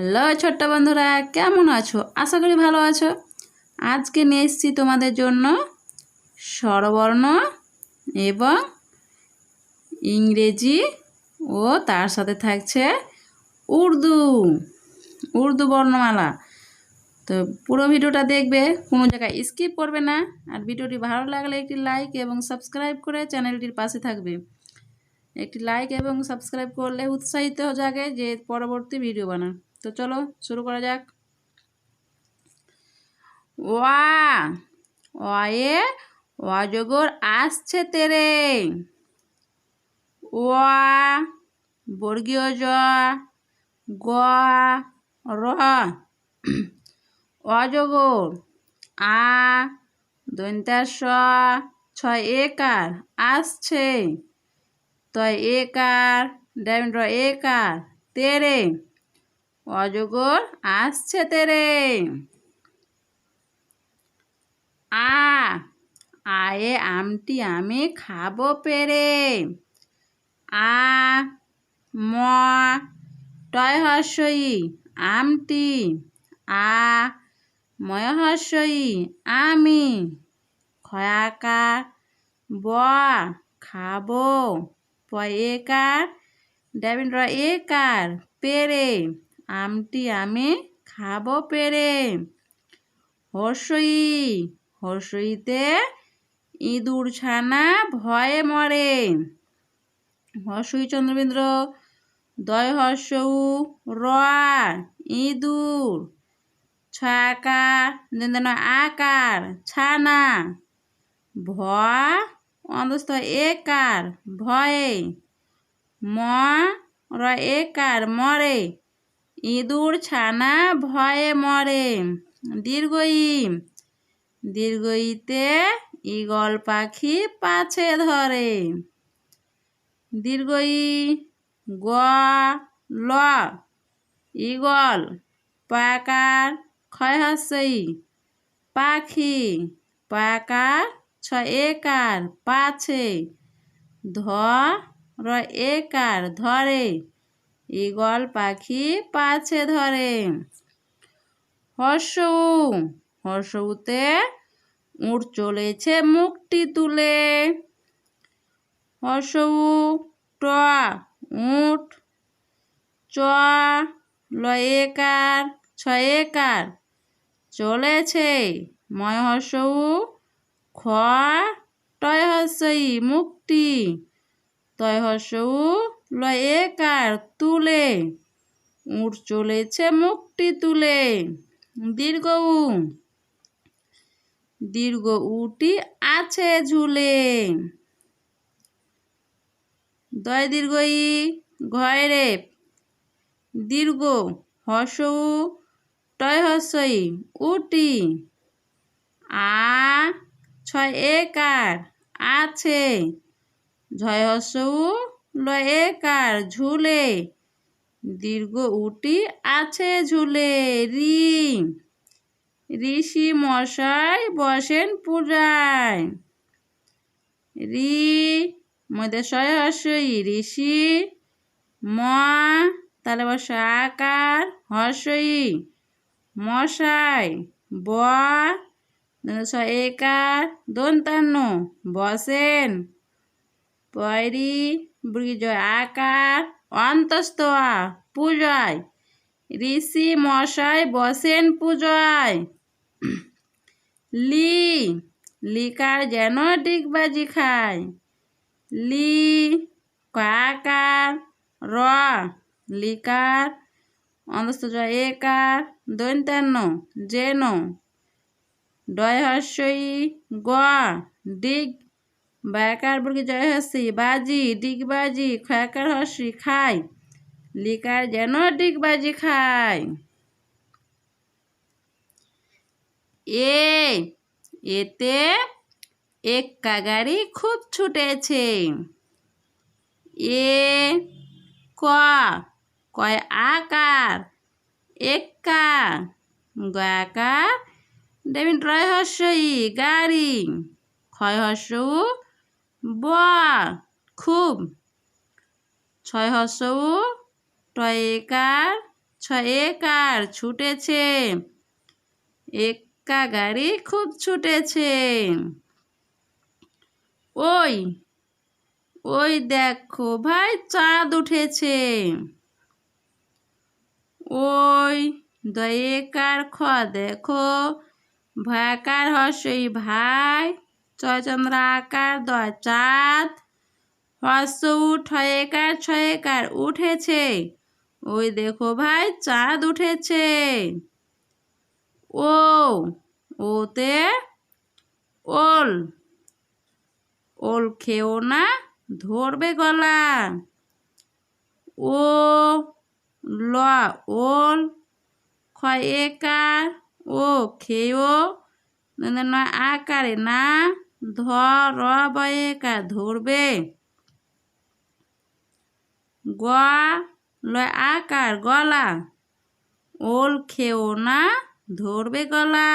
Hello ছোট্ট বন্ধুরা, কেমন আছো? আশা করি ভালো আছো। আজকে নিয়ে এসেছি তোমাদের জন্য স্বরবর্ণ এবং ইংরেজি ও তার সাথে থাকছে উর্দু উর্দু বর্ণমালা। তো পুরো ভিডিওটা দেখবে, কোনো জায়গায় স্কিপ করবে না। আর ভিডিওটি ভালো লাগলে একটি লাইক এবং সাবস্ক্রাইব করে চ্যানেলটির পাশে থাকবে। একটি লাইক এবং সাবস্ক্রাইব করলে উৎসাহিত জাগে যে পরবর্তী ভিডিও বানান তো চলো শুরু করা যাক। ওয়া ওয়ে অজগর আসছে তেরে। ওয়া, বর্গীয় জ, গ, র। অজগর, আ দন্তার স, ছয় একার আসছে। তয় একার ডাইমন্ড একার তেরে। অজগর আসছে তেরে। আ, আয়ে আমটি আমি খাব পেরে। আ, ম টয় হর্ষই আমটি। আ ময় হর্ষই আমি খয়াকার ব খাব পয়েকার ডাবিন একার পেরে। আমটি আমি খাব পেরে। হর্ষই, হর্ষইতে ইঁদুর ছানা ভয়ে মরে। হর্ষই চন্দ্রবিন্দ্র দয় হর্ষউ র ইঁদুর ছাকার দেন আকার, ছানা ভ অন্তস্থ একার, ভয়ে, ম, র একার, মরে। ইঁদুর ছানা ভয়ে মরে। দীর্ঘই, দীর্ঘইতে ইগল পাখি পাছে ধরে। দীর্ঘই, গ, ল ইগল পাকার ক্ষয় হাসই। পাখি পাকার ছ একার পাছে, ধ, র, একার ধরে। ইগল পাখি পাছে ধরে। হর্ষৌ হর্ষৌতে উঠ চলেছে মুখটি তুলে। হর্ষৌ ট, উঠ, চ লয়েকার ছয়েকার চলেছে। ময় হর্ষৌ খ, টয় হর্ষই মুক্তি তয় হর্ষৌ লয়েকার তুলে? উঠ চলেছে মুখটি তুলে। দীর্ঘ উ দীর্ঘ উটি আছে ঝুলে। দয় দীর্ঘ ই ঘরে দীর্ঘ হর্ষ উ, টয় হর্ষই উটি। আ, ছয় একার আছে? ঝয় হর্ষ উ লয় একার ঝুলে? দীর্ঘ উটি আছে ঝুলে রি ঋষি মশাই বসেন পূজায়। রি মধ্যে হর্ষই ঋষি ম তাহলে বস আকার হর্ষই মশাই, ব একার দন্তান্ন, বসেন। পয়রি বুড়ি জয় আকার অন্তস্থ পূজায়। ঋষি মশাই বসেন পূজায়। লি, লিকার যেন ডিগবাজি খায়। লি, কাকার, র, লিকার অন্তস্থ জয় একার, দৈন্তান্ন, যেন। ডয় হর্ষই গ, ডিগ বায়াকার বুর্গি জয় হর্ষি বাজি, ডিগবাজি, খয়াকার হর্ষি খায় লিকার যেন ডিগবাজি খায় এ, এতে এক্কা গাড়ি খুব ছুটেছে। এ, ক, কয় আকার, এক্কা। গয়াকার দেবিন রয় হর্ষই গাড়ি। ক্ষয় হর্ষ ব খুব। ছয় হর্ষ টয়কার ছয়েকার ছুটেছে। একা গাড়ি খুব ছুটেছে। ওই ওই দেখো ভাই চাঁদ উঠেছে। ওই দয়েকার খ দেখো ভয়াকার হর্ষই ভাই? চয়চন্দ্র আকার দয় চাঁদ হর্ষ উঠ, হয়েকার, ছয়েকার উঠেছে। ওই দেখো ভাই, চাঁদ উঠেছে। ও, ওতে ওল। ওল খেও না, ধরবে গলা। ও, ল, ওল। ক্ষয় একার ও, খেও। নয় আকারে না। ধর র ধরবে। গ আকার, গলা। ওল খেও না, ধরবে গলা।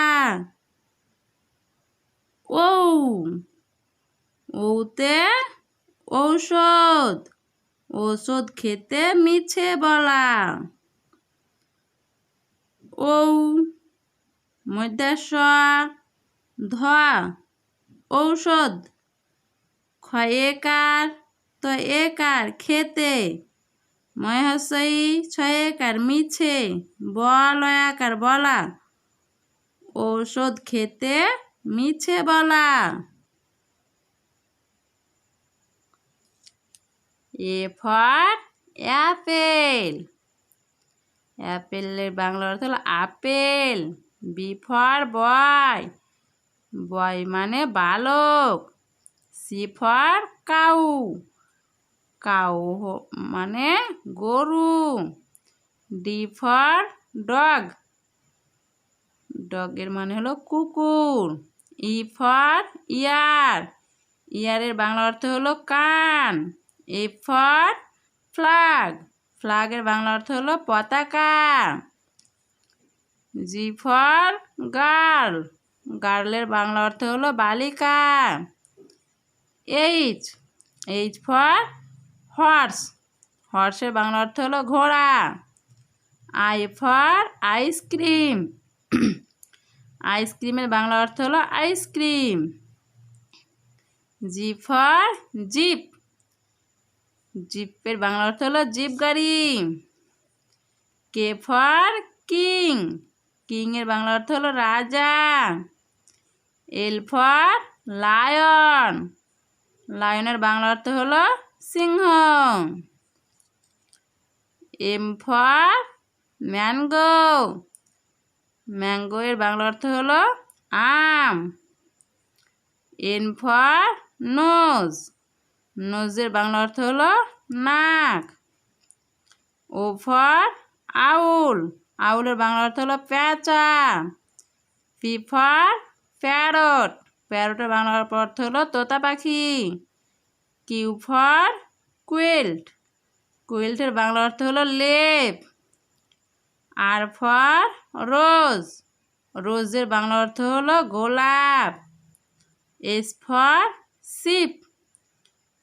ও ওতে ঔষধ। ঔষধ খেতে মিছে বলা। ও মধ্যাস ধোয়া ঔষধ। ক্ষয়েকার তো একার খেতে। মহাশয়ী ছয়েকার মিছে বলয়াকার বলা। ঔষধ খেতে মিছে বলা। A for apple. অ্যাপেলের বাংলা অর্থ হলো আপেল। B for boy. বয় মানে বালক। C for cow. কাউ মানে গরু। D for dog. ডগের মানে হলো কুকুর। E for ear. ইয়ারের বাংলা অর্থ হলো কান। এ ফর ফ্ল্যাগ ফ্ল্যাগের বাংলা অর্থ হলো পতাকা। G for girl. গার্লের বাংলা অর্থ হলো বালিকা। এইচ এইচ ফর হর্স হর্সের বাংলা অর্থ হলো ঘোড়া। আই ফর আইসক্রিম আইসক্রিমের বাংলা অর্থ হলো ice cream G for jeep জিপের Bangla অর্থ হলো জিপ গাড়ি। কে ফর কিং কিংয়ের বাংলা অর্থ হলো রাজা। L for lion. লায়নের বাংলা অর্থ হলো সিংহ এম ফর ম্যাঙ্গো ম্যাঙ্গো এর বাংলা অর্থ হলো আম। এন ফর নোজ নোজের বাংলা অর্থ হলো নাক। ও ফর আউল। আউলের বাংলা অর্থ হলো প্যাঁচা। পি ফর প্যারট প্যারটের বাংলা অর্থ হলো তোতা পাখি। কিউ ফর কুইল্ট কুইল্টের বাংলা অর্থ হলো লেপ। R for rose. রোজের বাংলা অর্থ হলো গোলাপ। এস ফর শিপ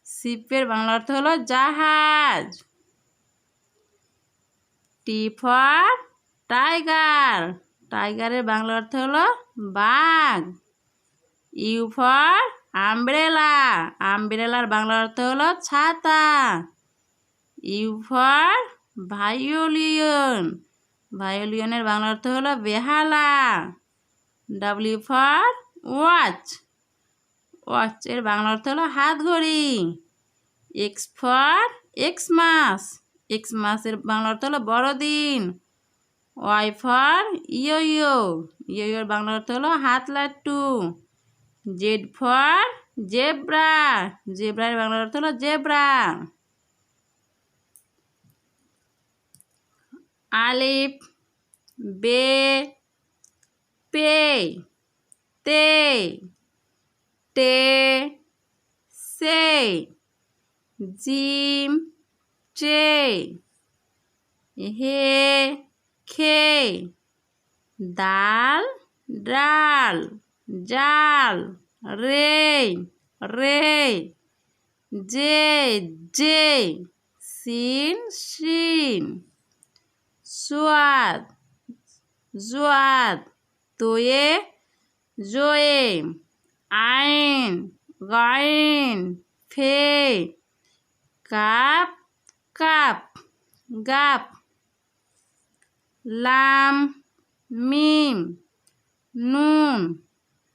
শিপের বাংলা অর্থ হলো জাহাজ। T for tiger. টাইগারের বাংলা অর্থ হলো বাঘ। U for umbrella. আমব্রেলার বাংলা অর্থ হলো ছাতা। ইউ ফর ভাইওলিয়ন ভায়োলিয়নের বাংলা অর্থ হলো বেহালা। W for watch. ওয়াচের বাংলা অর্থ হলো হাত ঘড়ি। X for Xmas. এক্স মাসের বাংলা অর্থ হলো বড়দিন। ওয়াই ফর ইয়ো ইয়ো ইয়ো ইয়োর বাংলা অর্থ হলো হাত লাট্টু জেড ফর জেব্রা। জেব্রার বাংলা অর্থ হলো জেব্রা। আলিফ, বে, পে, তে টে সে, জিম, চে, হে খে দাল, ডাল, জাল রে রে জে জে সিন শিন, সুয়াদ, জুয়াদ, তোয়ে, জোয়ে, আইন, গাইন ফে কাপ কাপ, গাপ। লাম, মিম, নুন,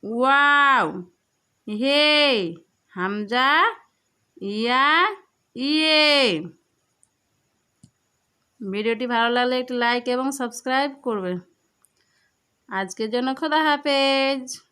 ওয়াও, হে, হামজা, ইয়া ইয়ে। ভিডিওটি ভালো লাগলে একটি লাইক এবং সাবস্ক্রাইব করবে। আজকের জন্য খোদা হাফেজ।